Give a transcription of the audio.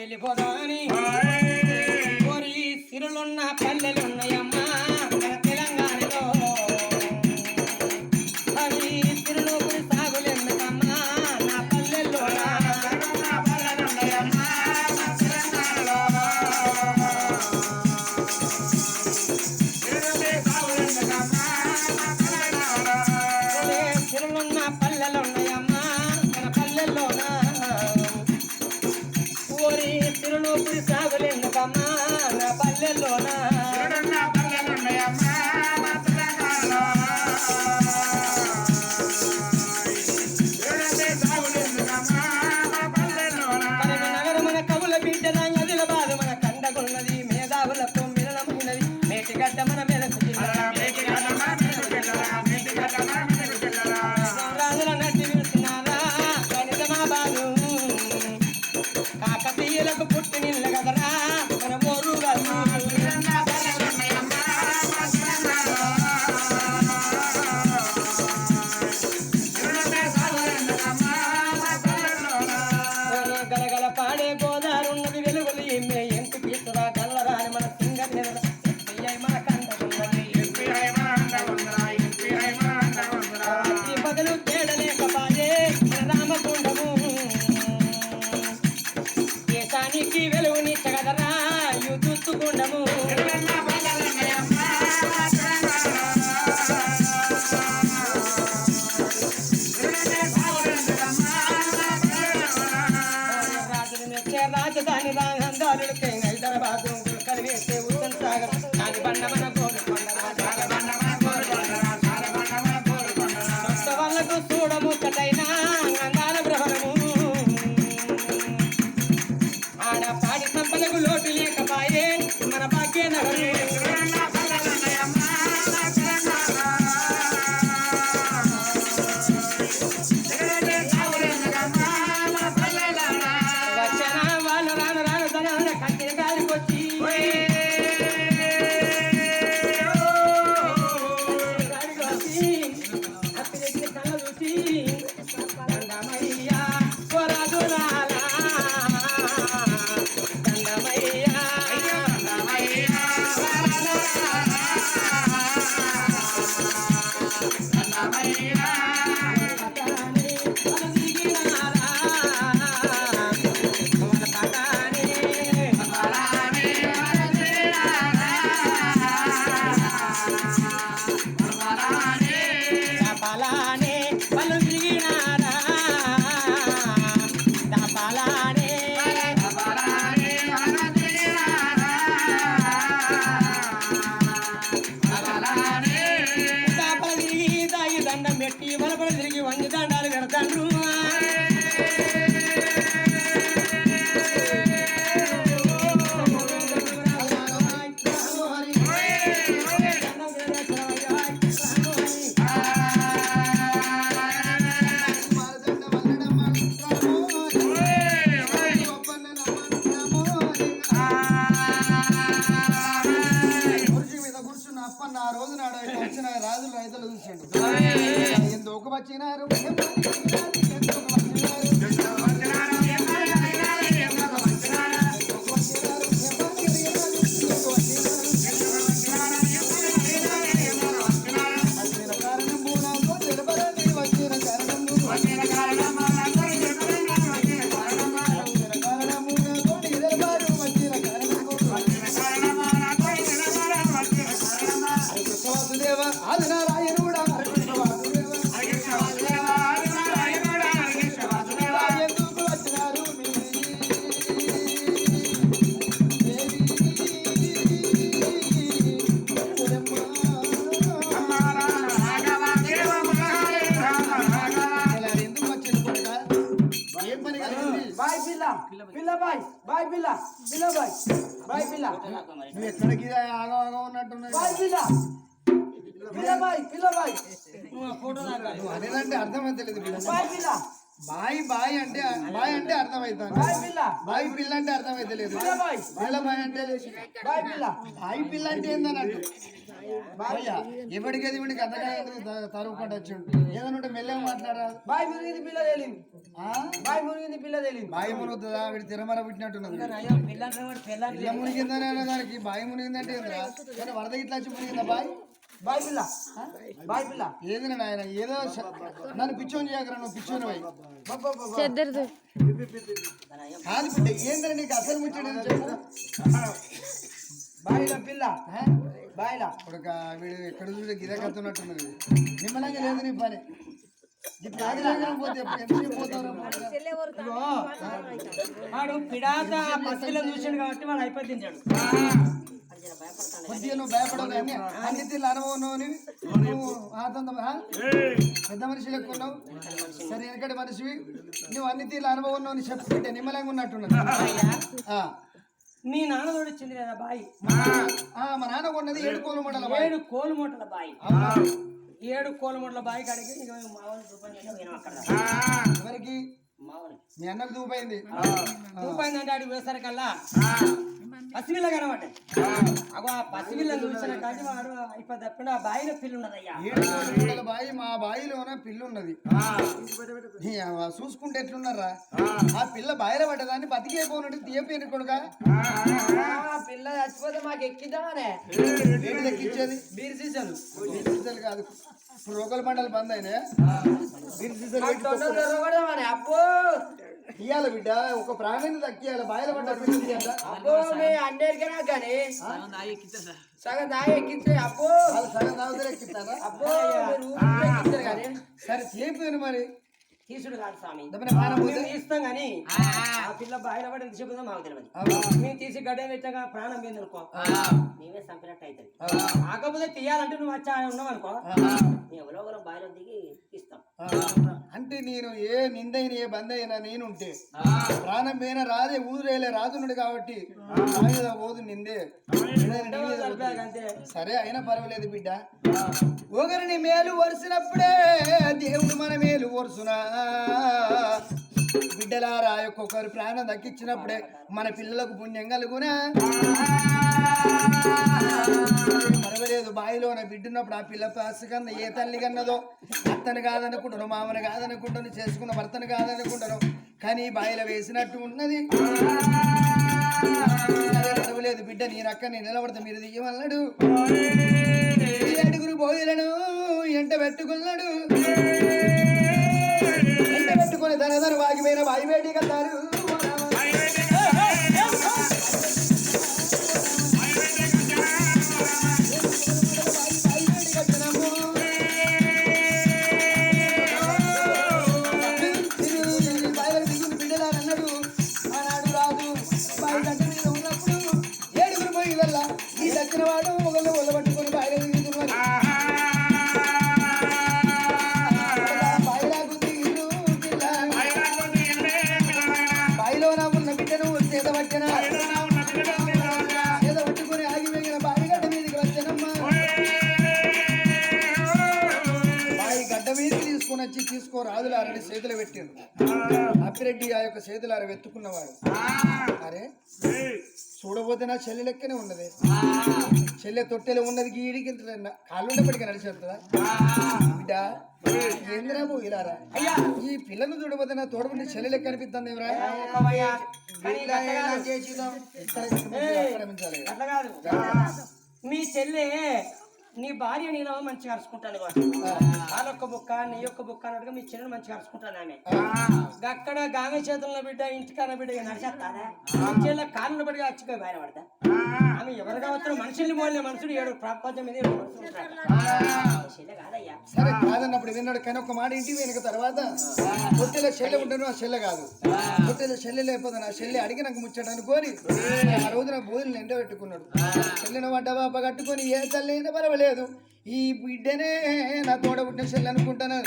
వెళ్ళిపోదామని না Yes. కక్కిన గాలికొచ్చి దండాలు పెడతాండ్రు వచ్చినారు. బాయ్ పిల్ల పిల్ల బాయ్. బాయ్ పిల్ల. నువ్వు ఎక్కడికి ఆగో ఆగో ఉన్నట్టున్నావు. బాయ్ పిల్ల. పిల్ల బాయ్ పిల్ల బాయ్. ఫోటో అర్థమైతలేదు బాయ్ పిల్ల. బాయ్ బాయ్ అంటే బాయ్ అంటే అర్థమవుతాను బాయ్ పిల్ల. అంటే అర్థమైతలేదు. బాయ్. బాయ్ అంటే పిల్ల. బాయ్ అంటే ఏందన్నట్టు? బాయ్యా వీడికి అర్థంగా తరువు పడ్డ ఏదైనా ఉంటే మెల్లగా మాట్లాడరా? బాయ్ మునిగింది పిల్ల తేలింది. బాయ్ మునిగింది పిల్ల తేలింది. బాయ్ మురుగుతుందా వీడి తిరమర పుట్టినట్టున్నది. పిల్ల మునిగిందనే దానికి బాయ్ మునిగిందంటే వరద ఇట్లా వచ్చి మునిగిందా బాయ్? బాయ్ పిల్ల బాయ్ పిల్ల నాయన ఏదో నన్ను పిచ్చోని చేయకరా నువ్వు పిచ్చోని పోయి. చెద్దరిది కాదు బిడ్డ ఏంటంటే నీకు అసలు ముచ్చడం చెప్పు? బాయిల పిల్ల? బాయిల? ఇప్పుడు ఒక వీడు ఎక్కడ చూడ గిద కత్తున్నట్టున్నది నిమ్మలంగా లేదు నీ పని. వాడు పిడాత పసిపిల్లని చూసాడు కాబట్టి వాడు అయిపోయి తింటాడు. నువ్వు భయపడవు కానీ అన్ని తీర్లు అనుభవం నువ్వు? పెద్ద మనిషి లెక్క ఉన్నావు సరే వెనకటి మనిషివి. నువ్వు అన్ని తీర్లు అనుభవం ఉన్నావు అని చెప్పుకుంటే నిమ్మలంగా ఉన్నట్టున్నది. ఆ. మీ నాన్న తోడిచ్చింది కదా బాయి. మా నాన్న కొన్నది ఏడు కోలు బాయ్. ఏడు కోలు మూటల బాయి? ఏడు కోలు మూటల బాయి రూపాయలు పోయినాం అక్కడ ఎవరికి? మీ అన్నకు దూపైంది. రూపాయిందంటే అడిగి వేసరికల్లా పసిపిల్ల కనబడ్డాయి అగో ఆ పసిపిల్ల చూసిన కానీ వాడు అయిపోయి తప్పిన ఆ బాయిలో పిల్ల ఉన్నదయ్యా ఏడు బాయి మా బాయిలోన పిల్ల ఉన్నది చూసుకుంటే ఎట్లున్నారా? ఆ పిల్ల బాయిల పడ్డదాన్ని బతికేపోయినట్టు తీయపోయిన కొడుక? ఆ పిల్ల చచ్చిపోతే మాకు ఎక్కిద్దామనే. ఏంటి దక్కిచ్చేది బీర్ సీజన్ బీర్ సీసాలు కాదు. ఇప్పుడు రోకల మండలు బంద్ బీర్ తొందరగా రొగడమనే అబ్బో! ఇయ్యాల బిడ్డ ఒక ప్రాణిని దక్కియాల బాయిల పడ్డ అబ్బో మీ కానీ. సగం దాయి ఎక్కించే అబ్బో. సగం తాగుతారు ఎక్కిస్తారా? అబ్బో సరే చేపోయాను మరి. తీసుడు కాదు స్వామి. మేము తీస్తాం కానీ ఆ. పిల్ల బాయిలో పడి ఎంత చెప్పుదో మాకు తెలియదు? మేము తీసి గడ్డ ప్రాణం పోయింది అనుకో మేమే చంపినట్టు అవుతుంది? కాకపోతే తీయాలంటే నువ్వు వచ్చి ఉన్నావు అనుకో ఎవరో ఒకరు బాయిలో దిగి ఆహా. అంటే నేను ఏ నిందైన ఏ బంద్ అయినా నేనుంటే ప్రాణం పోయిన రాదే ఊరేలే రాజునుడు కాబట్టి పోదు నిందే. సరే అయినా పర్వాలేదు బిడ్డ. ఒకరిని మేలు వరుసినప్పుడే దేవుడు మన మేలు వరుసునా బిడ్డలారా ఒక్కొక్కరు ప్రాణం దక్కించినప్పుడే మన పిల్లలకు పుణ్యం కలుగునా? పర్వాలేదు బావిలోన బిడ్డున్నప్పుడు ఆ పిల్ల పాసుకన్న ఏ తల్లి కన్నదో అత్తను కాదనుకుంటాను మామను కాదనుకుంటాను చేసుకున్న భర్తను కాదనుకుంటాను. కానీ బావిలో వేసినట్టు ఉన్నది. సరే, బిడ్డ నేను అక్క నేను నిలబడతా మీరు దియ్యమన్నాడు ఈ అడుగురు బోయిలను ఎంట పెట్టుకున్నాడు. ఎంట పెట్టుకుని ధన ధన వాగిపోయిన వాయి వేడి చేత పట్టుకొని బావి గడ్డ మీదకి వచ్చానమ్మా. బాయి గడ్డ మీద తీసుకొని వచ్చి తీసుకో రాజులారని చేతులు పెట్టిండు అప్పిరెడ్డి ఆ యొక్క చేతులార వెతుకున్నవాడు అరే. చూడబోతే నా చెల్లి లెక్కనే ఉన్నది. చెల్లె తొట్టెలో ఉన్నది గీడికి కాళ్ళుండప్పటికీ నడిచేస్తుందా? బిడ్డ ఏందిరా ఇలారా అయ్యా! ఈ పిల్లను చూడబోతే నా తోడబుండి చెల్లి లెక్క అనిపిస్తుంది మీ చెల్లె నీ భార్య నీలో మంచిగా అరుచుకుంటాను వాళ్ళొక్క బుక్క నీ యొక్క బుక్క అన్నట్టుగా మీ చెల్లెని మంచిగా అరుచుకుంటాను ఆమె. అక్కడ గామె చేతుల్లో బిడ్డ ఇంటికాన బిడ్డ ఇక నడిచేస్తానే చెల్లె కాళ్ళు పడిగా అచ్చుకో బయట పడతా. ఆమె ఎవరు కావచ్చు మనుషుల్ని మోలే మనుషులు ఏడు ప్రపంచం మీద సరే కాదన్నప్పుడు విన్నాడు కానీ ఒక మాట ఇంటికి వెనక తర్వాత తొట్టెలో చెల్లె ఉంటాను ఆ చెల్లె కాదు. తొట్టెలో చెల్లె లేకపోతే నా చెల్లె అడిగి నాకు ముచ్చట అనుకోని ఆ. రోజు నా బోధులు ఎండ పెట్టుకున్నాడు చెల్లెని వంట బాప కట్టుకొని ఏ తల్లి అయినా పర్వాలేదు. ఈ బిడ్డనే నా తోడ పుట్టిన అనుకుంటాను